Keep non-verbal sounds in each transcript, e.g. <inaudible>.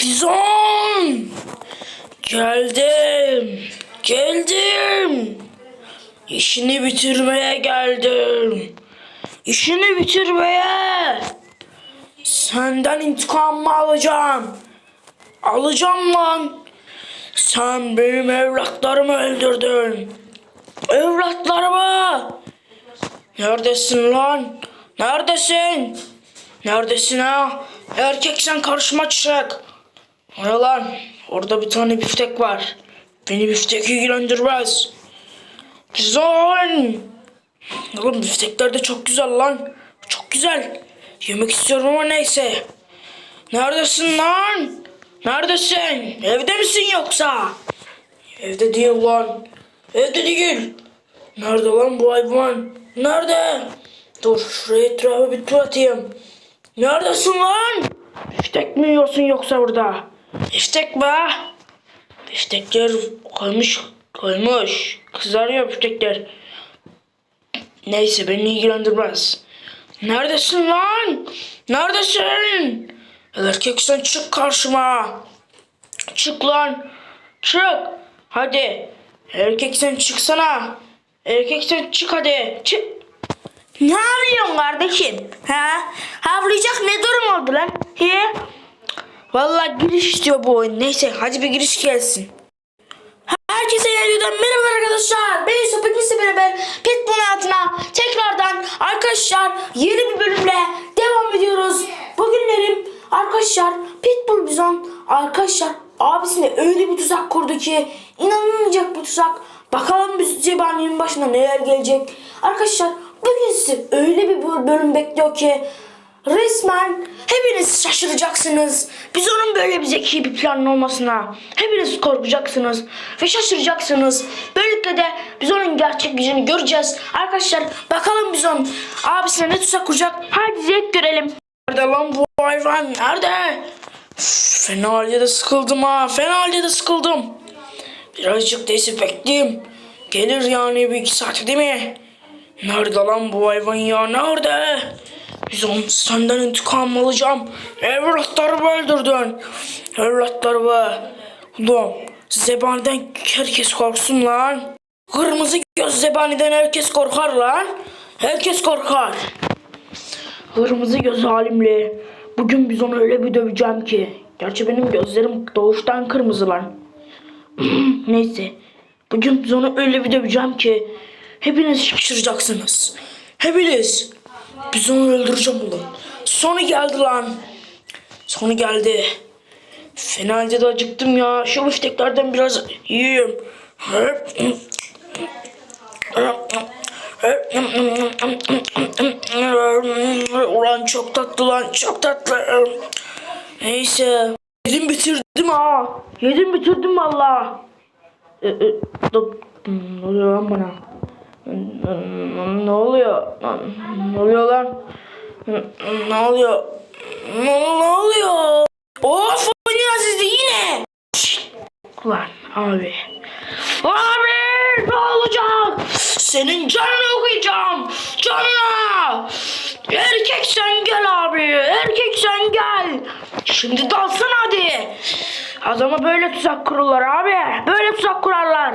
Bizon! Geldim. Geldim. İşini bitirmeye geldim. İşini bitirmeye. Senden intikamımı alacağım. Alacağım lan. Sen benim evlatlarımı öldürdün. Evlatlarımı. Neredesin lan? Neredesin? Neredesin ha? Erkeksen karşıma çık. Hadi lan. Orada bir tane biftek var. Beni biftek ilgilendirmez. Güzel. Oğlum biftekler de çok güzel lan. Çok güzel. Yemek istiyorum ama neyse. Neredesin lan? Neredesin? Evde misin yoksa? Evde değil lan. Evde değil. Nerede lan bu hayvan? Nerede? Dur şuraya etrafı bir tur atayım. Neredesin lan? Biftek mi yiyorsun yoksa burada? Biftek be. Biftekler koymuş koymuş. Kızarıyor biftekler. Neyse beni ilgilendirmez. Neredesin lan? Neredesin? Erkek sen çık karşıma. Çık lan. Çık. Hadi. Erkek sen çıksana. Erkek sen çık hadi. Çık. Ne yapıyorsun kardeşim? Ha? Havlayacak ne durum oldu lan? He? Vallahi giriş istiyor bu oyun. Neyse hadi bir giriş gelsin. Herkese yeniden merhaba arkadaşlar. Ben Yusuf Ekmisi beraber Pitbull hayatına tekrardan arkadaşlar yeni bir bölümle devam ediyoruz. Bugünlerim arkadaşlar Pitbull Bizon arkadaşlar abisine öyle bir tuzak kurdu ki inanılmayacak bir tuzak. Bakalım biz Cebani'nin başına neler gelecek. Arkadaşlar bugün sizi öyle bir bölüm bekliyor ki Resmen hepiniz şaşıracaksınız. Biz onun böyle bir zeki bir planın olmasına hepiniz korkacaksınız ve şaşıracaksınız. Böylelikle de biz onun gerçek yüzünü göreceğiz. Arkadaşlar bakalım biz onun abisine ne tuzak kuracak. Hadi zevk görelim. Nerede lan bu hayvan? Nerede? Üf, fena halde de sıkıldım ha. Fena halde de sıkıldım. Birazcık değilse bekleyeyim. Gelir yani bir iki saat değil mi? Nerede lan bu hayvan ya? Nerede? Biz onu senden intikam alacağım. Evlatlarımı öldürdün. Evlatlarımı. Ulan zebaniden herkes korksun lan. Kırmızı göz zebaniden herkes korkar lan. Herkes korkar. Kırmızı göz halimle. Bugün biz onu öyle bir döveceğim ki. Gerçi benim gözlerim doğuştan kırmızı lan. <clears throat> Neyse. Bugün biz onu öyle bir döveceğim ki. Hepiniz şaşıracaksınız. Hepiniz. Biz onu öldüreceğim ulan. Sonu geldi lan. Sonu geldi. Fena de acıktım ya. Şu bifteklerden biraz yiyeyim. Ulan çok tatlı lan çok tatlı. Neyse. Yedim bitirdim ha. Yedim bitirdim valla. E, e, dur. Ne oluyor bana? Ne oluyor? Ne oluyor lan? Ne oluyor? Ne, ne oluyor? Of oynuyor sizi yine. Şşt! Lan abi. Abi ne olacak? Senin canını okuyacağım. Canına. Erkeksen gel abi. Erkeksen gel. Şimdi dalsana hadi. Adama böyle tuzak kururlar abi. Böyle tuzak kurarlar.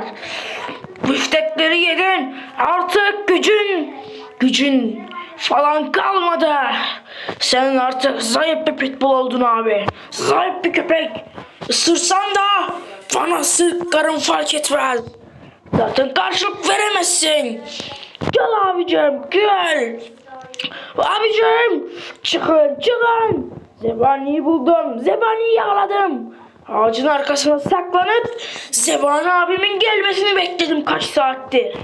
Biftekleri yedin. Artık gücün, gücün falan kalmadı. Sen artık zayıf bir pitbull oldun abi. Zayıf bir köpek. Isırsan da bana sıkarım fark etmez. Zaten karşılık veremezsin. Gel abicim gel. Abicim çıkın çıkın. Zebani'yi buldum. Zebani'yi yakaladım. Ağacın arkasına saklanıp Zebani abimin gelmesini bekledim kaç saattir.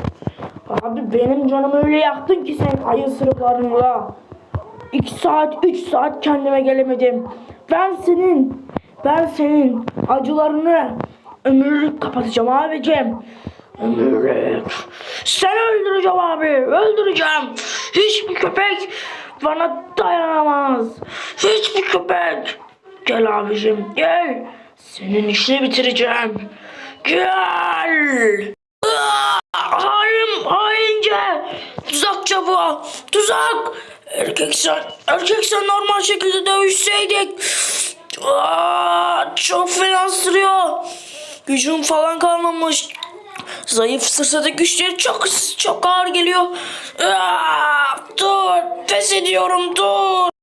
Abi benim canımı öyle yaktın ki sen ayın sırıklarınla. 2 saat 3 saat kendime gelemedim. Ben senin ben senin acılarını ömürlük kapatacağım abicim. Ömürlük. Seni öldüreceğim abi. Öldüreceğim. Hiçbir köpek bana dayanamaz. Hiçbir köpek. Gel abicim gel. Senin işini bitireceğim. Gel. Hain, haince. Tuzakça bu. Tuzak. Erkek sen, erkek sen normal şekilde dövüşseydik. Çok fena ısırıyor. Gücüm falan kalmamış. Zayıf sırsa güçleri çok çok ağır geliyor. Aa, dur. Pes ediyorum dur.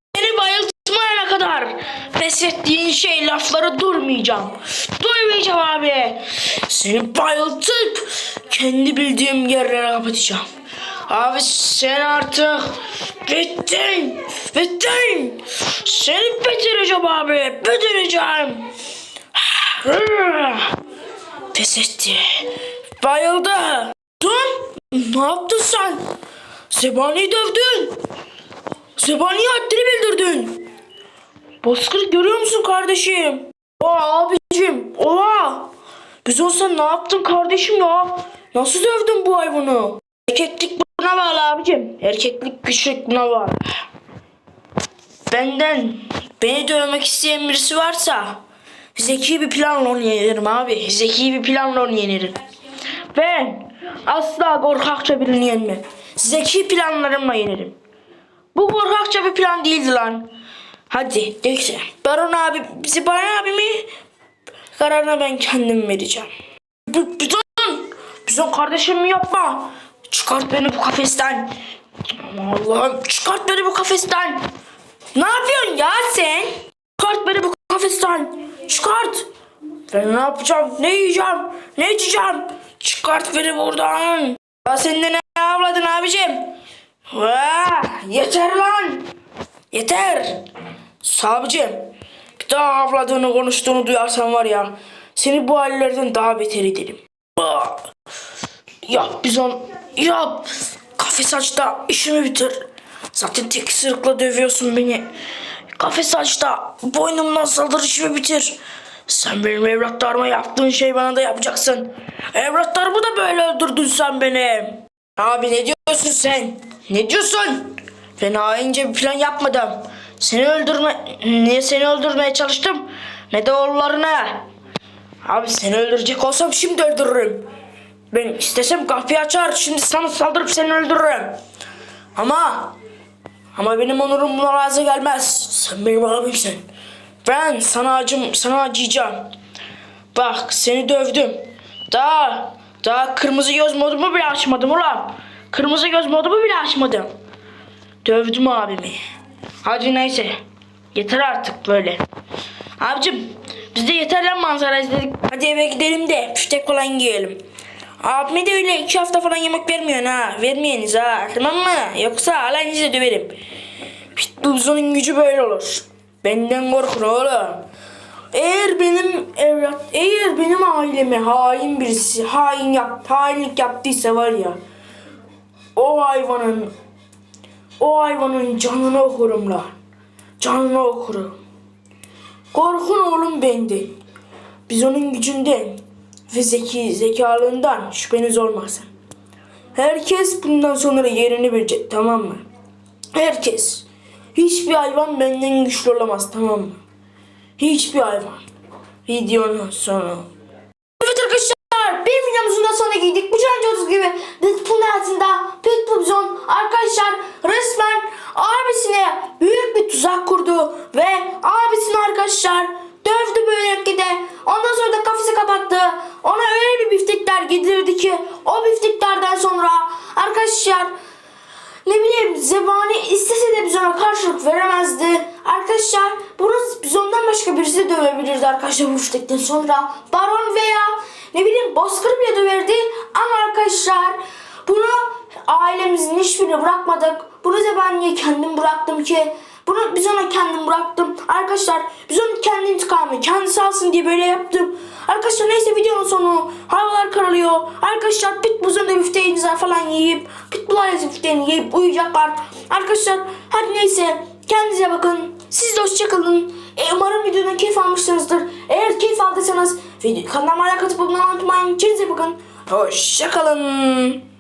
Kadar pes ettiğin şey lafları durmayacağım. Duymayacağım abi. Seni bayıltıp kendi bildiğim yerlere kapatacağım. Abi sen artık bittin. Bittin. Seni bitireceğim abi. Bitireceğim. Pes etti. Bayıldı. Dur. Ne yaptın sen? Zebani'yi dövdün. Zebani'ye haddini bildirdin. Bozkır görüyor musun kardeşim? Oha abicim. Oha. Biz olsan ne yaptın kardeşim ya? Nasıl dövdün bu hayvanı? Erkeklik buna bağlı abicim. Erkeklik güçlük buna bağlı. Benden beni dövmek isteyen birisi varsa zeki bir planla onu yenerim abi. Zeki bir planla onu yenerim. Ben asla korkakça birini yenmem. Zeki planlarımla yenerim. Bu korkakça bir plan değildi lan. Hadi neyse. Baron abi, bizi Baron abi mi? Kararını ben kendim vereceğim. Bizon! Bizon kardeşimi yapma. Çıkart beni bu kafesten. Allah'ım çıkart beni bu kafesten. Ne yapıyorsun ya sen? Çıkart beni bu kafesten. Çıkart. Ben ne yapacağım? Ne yiyeceğim? Ne içeceğim? Çıkart beni buradan. Ya sen de ne avladın abicim? Vaa, yeter lan. Yeter. Sabicim. Bir daha avladığını konuştuğunu duyarsam var ya. Seni bu hallerden daha beter ederim. Yap bizon. Yap. Kafes aç da işimi bitir. Zaten tek sırıkla dövüyorsun beni. Kafes aç da boynumdan saldır işimi bitir. Sen benim evlatlarıma yaptığın şey bana da yapacaksın. Evlatlarımı da böyle öldürdün sen benim. Abi ne diyorsun sen? Ne diyorsun? Ben haince bir plan yapmadım. Seni öldürme... Niye seni öldürmeye çalıştım? Ne de oğullarını. Abi seni öldürecek olsam şimdi öldürürüm. Ben istesem kapıyı açar şimdi sana saldırıp seni öldürürüm. Ama ama benim onurum buna razı gelmez. Sen benim abimsin. Ben sana acım sana acıyacağım. Bak seni dövdüm. Daha daha kırmızı göz modumu bile açmadım ulan. Kırmızı göz modumu bile açmadım. Dövdüm abimi. Hadi neyse. Yeter artık böyle. Abicim biz de yeter lan manzara izledik. Hadi eve gidelim de püştek falan yiyelim. Abime de öyle iki hafta falan yemek vermiyorsun ha. Vermeyeniz ha. Tamam mı? Yoksa alayınızı döverim. Pitbull'un gücü böyle olur. Benden korkun oğlum. Eğer benim evlat, eğer benim aileme hain birisi hain yap, hainlik yaptıysa var ya o hayvanın o hayvanın canını okurum lan. Canını okurum. Korkun oğlum benden. Biz onun gücünden ve zeki zekalığından şüpheniz olmasın. Herkes bundan sonra yerini bilecek tamam mı? Herkes. Hiçbir hayvan benden güçlü olamaz tamam mı? Hiçbir hayvan. Videonun sonu. Evet arkadaşlar bir videomuzun da sonuna geldik. Bu challenge gibi Deadpool'un hayatında Pitbull Zone arkadaşlar resmen abisine büyük bir tuzak kurdu ve abisini arkadaşlar dövdü böylelikle de ondan sonra da kafesi kapattı. Ona öyle bir biftekler yedirdi ki o bifteklerden sonra arkadaşlar ne bileyim zebani istese de biz ona karşılık veremezdi. Arkadaşlar bunu biz ondan başka birisi dövebilirdi arkadaşlar bu fiştekten sonra. Baron veya ne bileyim bozkır bile döverdi. Ama arkadaşlar bunu ailemizin hiçbirini bırakmadık. Bunu zebaniye kendim bıraktım ki bunu biz ona kendim bıraktım. Arkadaşlar biz onun kendi intikamını kendisi alsın diye böyle yaptım. Arkadaşlar neyse videonun sonu. Havalar kararıyor. Arkadaşlar Pitbull'un da bifteğinizi falan yiyip Pitbull ailesi bifteğini yiyip uyuyacaklar. Arkadaşlar hadi neyse kendinize bakın. Siz de hoşçakalın. E, umarım videodan keyif almışsınızdır. Eğer keyif aldıysanız video kanalıma like atıp abone unutmayın. Kendinize bakın. Hoşçakalın.